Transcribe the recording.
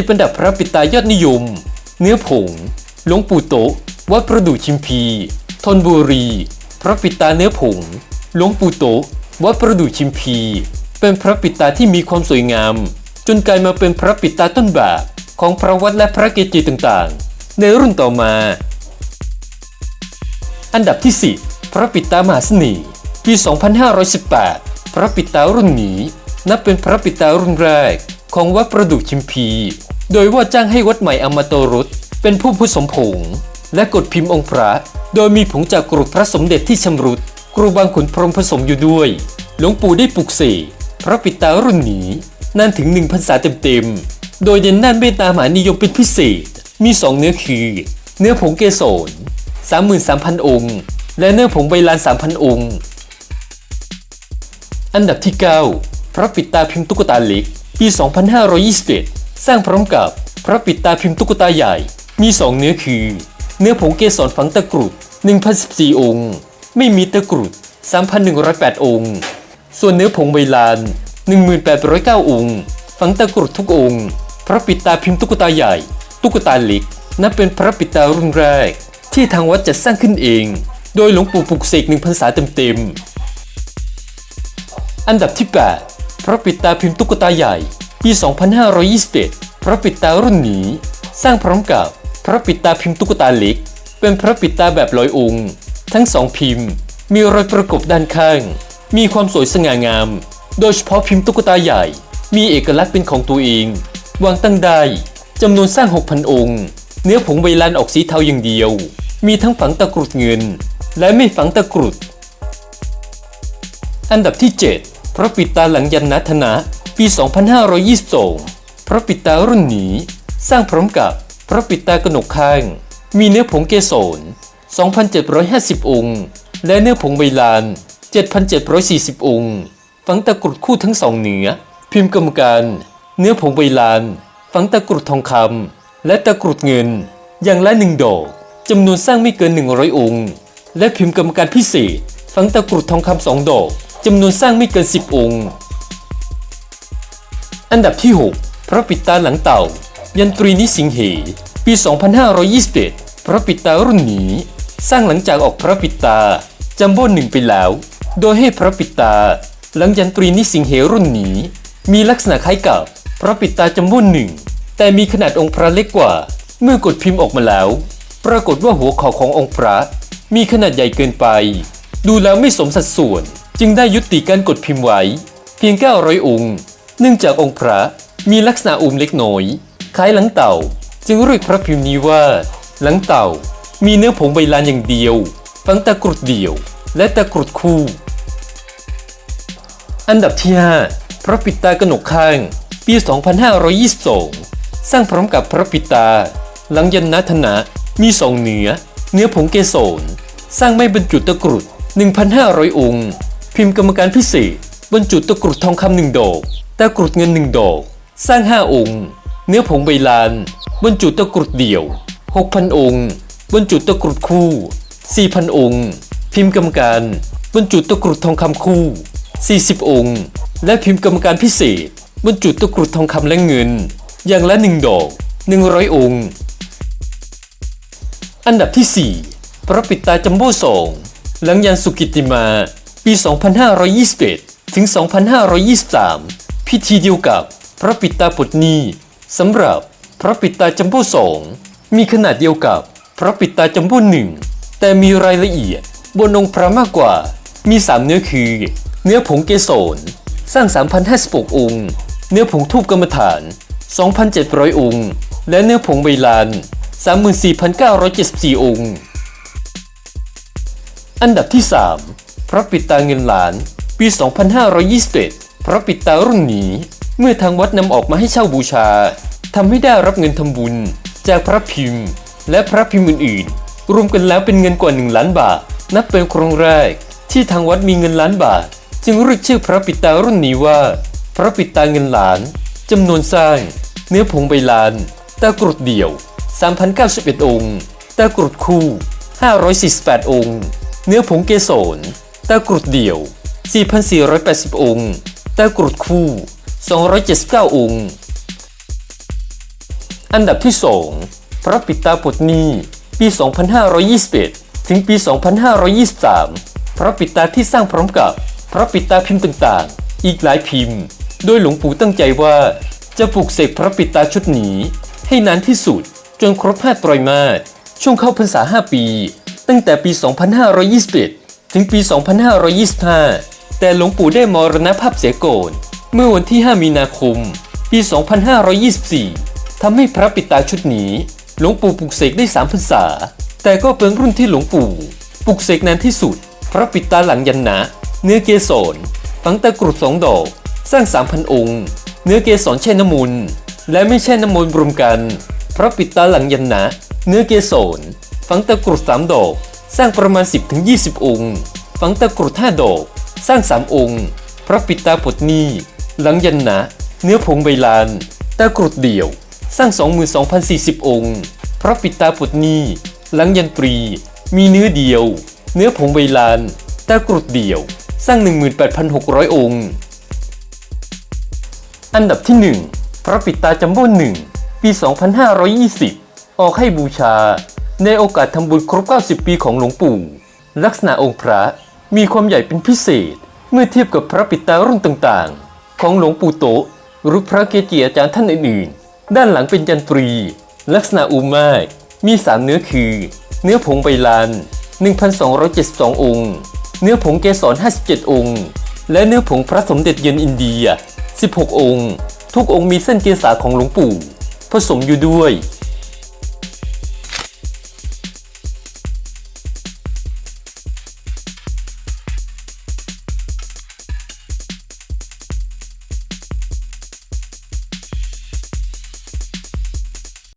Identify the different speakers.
Speaker 1: สิบอันดับพระปิตายอดนิยม เนื้อผง หลวงปู่โตะวัดประดู่ชิมพีธนบุรี พระปิตาเนื้อผง หลวงปู่โตะวัดประดู่ชิมพี เป็นพระปิตาที่มีความสวยงาม จนกลายมาเป็นพระปิตาต้นแบบของพระวัดและพระเกจิต่างๆ ในรุ่นต่อมา อันดับที่ 10 พระปิตามหาเสน่ห์ปี 2518 พระปิตารุ่นนี้ นับเป็นพระปิตารุ่นแรกของวัดประดู่ชิมพี โดยว่าจ้างให้วัดใหม่อมโตรุษเป็นผู้ผู้สมผงและกดพิมพ์องค์พระ โดยมีผงจากกรุพระสมเด็จที่ชำรุดครูบางขุนพรหมผสมอยู่ด้วย หลวงปู่ได้ปลุกเสกพระปิตารุ่นนี้นานถึงหนึ่งพรรษาเต็มๆ โดยเด่นด้านเมตตามหานิยมเป็นพิเศษ มีสองเนื้อคือ เนื้อผงเกสร33,000 องค์ และเนื้อผงใบลาน3,000 องค์ อันดับที่ 9 พระปิตาพิมพ์ตุ๊กตาเล็ก ปี 2521 สร้างพร้อมกับพระปิดตาพิมพ์ตุ๊กตาใหญ่ มี 2 เนื้อคือ เนื้อผงเกสรฝังตะกรุด1,014 องค์ ไม่มีตะกรุด 3,108 องค์ ส่วนเนื้อผงใบลาน 1,809 องค์ ฝังตะกรุดทุกองค์ พระปิดตาพิมพ์ตุ๊กตาใหญ่ ตุ๊กตาเล็กนับเป็นพระปิดตารุ่นแรก ที่ทางวัดจัดสร้างขึ้นเอง โดยหลวงปู่ปลุกเสกหนึ่งพรรษาเต็มๆอันดับที่ 8 พระปิดตาพิมพ์ตุ๊กตาใหญ่ ปี 2521 พระปิดตารุ่นนี้ สร้างพร้อมกับพระปิดตาพิมพ์ตุ๊กตาเล็ก เป็นพระปิดตาแบบลอยองค์ ทั้งสองพิมพ์ มีรอยประกบด้านข้าง มีความสวยสง่างาม โดยเฉพาะพิมพ์ตุ๊กตาใหญ่ มีเอกลักษณ์เป็นของตัวเอง วางตั้งได้จำนวนสร้าง 6,000 องค์ เนื้อผงใบลานออกสีเทาอย่างเดียว มีทั้งฝังตะกรุดเงิน และไม่ฝังตะกรุด อันดับที่ 7 พระปิดตาหลังยันนัทนะ ปี 2522 พระปิดตารุ่นนี้สร้างพร้อมกับพระปิดตากระหนกข้าง มีเนื้อผงเกสร 2,750 องค์ และเนื้อผงใบลาน 7,740 องค์ ฝังตะกรุดคู่ทั้งสองเนื้อพิมพ์กรรมการ เนื้อผงใบลาน ฝังตะกรุดทองคำและตะกรุดเงิน อย่างละหนึ่งดอกจำนวนสร้างไม่เกิน 100 องค์ และพิมพ์กรรมการพิเศษ ฝังตะกรุดทองคำสองดอกจำนวนสร้างไม่เกิน 10 องค์ อันดับที่6พระปิดตาหลังเต่า ยันตรีนิสิงเห ปี 2521พระปิดตารุ่นนี้ สร้างหลังจากออกพระปิดตาจัมโบ้หนึ่งไปแล้ว โดยให้พระปิดตา หลังยันตรีนิสิงเหรุ่นนี้ มีลักษณะคล้ายกับพระปิดตาจัมโบ้หนึ่งแต่มีขนาดองค์พระเล็กกว่า เมื่อกดพิมพ์ออกมาแล้ว ปรากฏว่าหัวเข่าขององค์พระ มีขนาดใหญ่เกินไป ดูแล้วไม่สมสัดส่วน จึงได้ยุติการกดพิมพ์ไว้ เพียง900องค์ เนื่องจากองค์พระมีลักษณะอุ้มเล็กน้อย คล้ายหลังเต่า จึงเรียกพระพิมพ์นี้ว่า หลังเต่า มีเนื้อผงใบลานอย่างเดียว ฝังตะกรุดเดี่ยว และตะกรุดคู่ อันดับที่ 5 พระปิตากนกข้าง ปี 2522 สร้างพร้อมกับพระปิตา หลังยันนัทนะ มีสองเนื้อ เนื้อผงเกสรสร้างไม่บรรจุตะกรุด 1,500 องค์ พิมพ์กรรมการพิเศษ บรรจุตะกรุดทองคำหนึ่งดอก ตะกรุดเงินหนึ่งดอก สร้าง 5 องค์ เนื้อผงใบลาน บรรจุตะกรุดเดี่ยว 6,000 องค์ บรรจุตะกรุดคู่ 4,000 องค์ พิมพ์กรรมการ บรรจุตะกรุดทองคำคู่ 40 องค์ และพิมพ์กรรมการพิเศษ บรรจุตะกรุดทองคำและเงิน อย่างละหนึ่งดอก 100 องค์ อันดับที่ 4 พระปิดตาจัมโบ้สองหลังยันสุกิติมา ปี 2521 ถึง 2523 พิธีเดียวกับพระปิตาปลดนีสำหรับพระปิตาจัมโบ้สองมีขนาดเดียวกับพระปิตาจัมโบ้หนึ่งแต่มีรายละเอียดบนองค์พระมากกว่า มี 3 เนื้อคือ เนื้อผงเกสรสร้าง 3,056 องค์ เนื้อผงทูบกรรมฐาน 2,700 องค์ และเนื้อผงใบลาน 34,974 องค์ อันดับที่ 3 พระปิตาเงินล้าน ปี 2521 พระปิดตารุ่นนี้ เมื่อทางวัดนำออกมาให้เช่าบูชาทำให้ได้รับเงินทำบุญ จากพระพิมพ์ และพระพิมพ์อื่นๆ รวมกันแล้วเป็นเงินกว่า 1 ล้านบาท นับเป็นครั้งแรก ที่ทางวัดมีเงินล้านบาท จึงเรียกชื่อพระปิดตารุ่นนี้ว่า พระปิดตาเงินล้านจำนวนสร้าง เนื้อผงใบลาน ตะกรุดเดี่ยว 3,091 องค์ตะกรุดคู่ 548 องค์ เนื้อผงเกสรตะกรุดเดี่ยว 4,480 องค์ ตะกรุดคู่ 279 องค์ อันดับที่ 2 พระปิตาปลดนีปี 2521 ถึงปี 2523 พระปิตาที่สร้างพร้อมกับพระปิตาพิมพ์ต่างๆ อีกหลายพิมพ์ โดยหลวงปู่ตั้งใจว่าจะปลูกเสกพระปิตาชุดนี้ ให้นานที่สุด จนครบ5ไตรมาสช่วงเข้าพรรษา 5 ปี ตั้งแต่ปี 2521 ถึงปี 2525 แต่หลวงปู่ได้มรณภาพเสียก่อนเมื่อวันที่ 5 มีนาคม ปี 2524 ทำให้พระปิตาชุดนี้หลวงปู่ปลุกเสกได้3พรรษา แต่ก็เป็นรุ่นที่หลวงปู่ปลุกเสกนานที่สุด พระปิตาหลังยันนะ เนื้อเกสรฝังตะกรุดสองดอก สร้าง 3,000 องค์ เนื้อเกสรแช่น้ำมนต์และไม่แช่น้ำมนต์รวมกัน พระปิตาหลังยันนะ เนื้อเกสรฝังตะกรุดสามดอก สร้างประมาณ 10-20 องค์ ฝังตะกรุด5ดอก สร้าง3องค์ พระปิตาปดนีหลังยันนะ เนื้อผงใบลาน ตะกรุดเดี่ยว สร้าง22,040 องค์ พระปิตาปดนีหลังยันตรี มีเนื้อเดียว เนื้อผงใบลาน ตะกรุดเดี่ยว สร้าง 18,600 องค์ อันดับที่ 1 พระปิตาจัมโบ้หนึ่งปี 2520 ออกให้บูชา ในโอกาสทำบุญครบ 90 ปีของหลวงปู่ ลักษณะองค์พระ มีความใหญ่เป็นพิเศษ เมื่อเทียบกับพระปิดตารุ่นต่างๆ ของหลวงปู่โตหรือพระเกจิอาจารย์ท่านอื่นๆ ด้านหลังเป็นยันตรี ลักษณะอุมากมี3เนื้อคือ เนื้อผงใบลาน 1,272 องค์ เนื้อผงเกสร 57 องค์ และเนื้อผงพระสมเด็จเย็นอินเดีย 16 องค์ ทุกองค์มีเส้นเกษาของหลวงปู่ ผสมอยู่ด้วย